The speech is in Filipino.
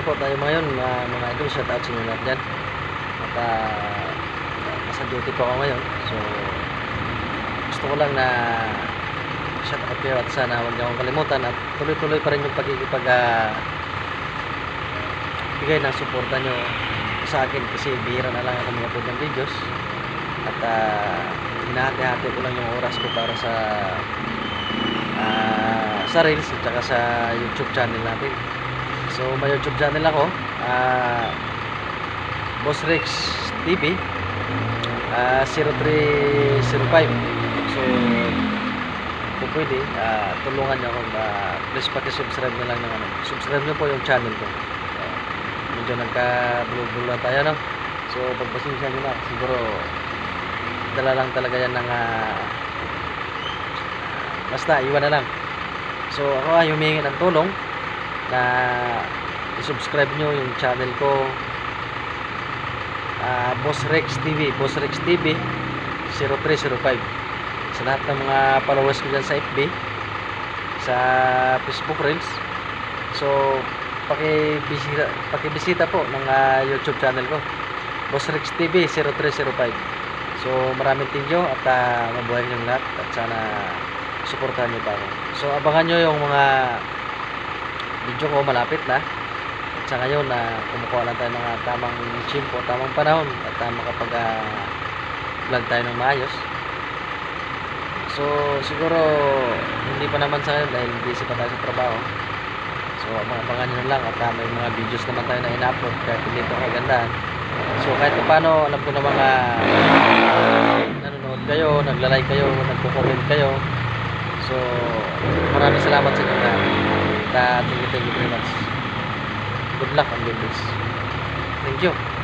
na po tayo ngayon mga, mga idol. Shout out sa inyo lahat dyan. At ah, nasa duty po ako ngayon. So, gusto ko lang na shout out kayo at sana huwag niyo akong kalimutan at tuloy-tuloy pa rin yung pagkikipag ah, bigay ng suporta nyo sa akin kasi bihira na lang ako mga ng videos at uh, hinahati-hati ko lang yung oras ko para sa ah, sa Reels at saka sa YouTube channel natin so may YouTube channel ako ah, Boss Rex TV ah, 0305 so kung pwede ah, tulungan niyo ako ah, please paki-subscribe na lang ng ano. Subscribe niyo po yung channel ko. Ah, medyo nagka-blue lang tayo no? So pagpasensya niyo na siguro dala lang talaga yan ng ah, basta iwan na lang. So ako ay humingi ng tulong na i-subscribe nyo yung channel ko. Ah, Boss Rex TV Boss Rex TV 0305 sa lahat ng mga followers ko dyan sa FB sa Facebook Reels. So pakibisita, pakibisita po ng ah, YouTube channel ko. Boss Rex TV 0305 so maraming thank you at ah, mabuhay nyo lahat at sana suportahan nyo pa ako. So abangan nyo yung mga video ko malapit na. At sa ngayon na kumukuha lang tayo ng ah, tamang chimpo tamang panahon at uh, makapag ah, vlog tayo ng maayos. So siguro hindi pa naman sa ngayon dahil busy pa tayo sa trabaho. So abangan nyo lang at ah, may mga videos naman tayo na ina-upload kahit hindi ito kagandahan. So kahit pa paano alam ko na mga nanonood kayo nagla-like kayo nagko-comment kayo. So maraming salamat sa inyo na thank you thank you very much. Good luck and good peace thank you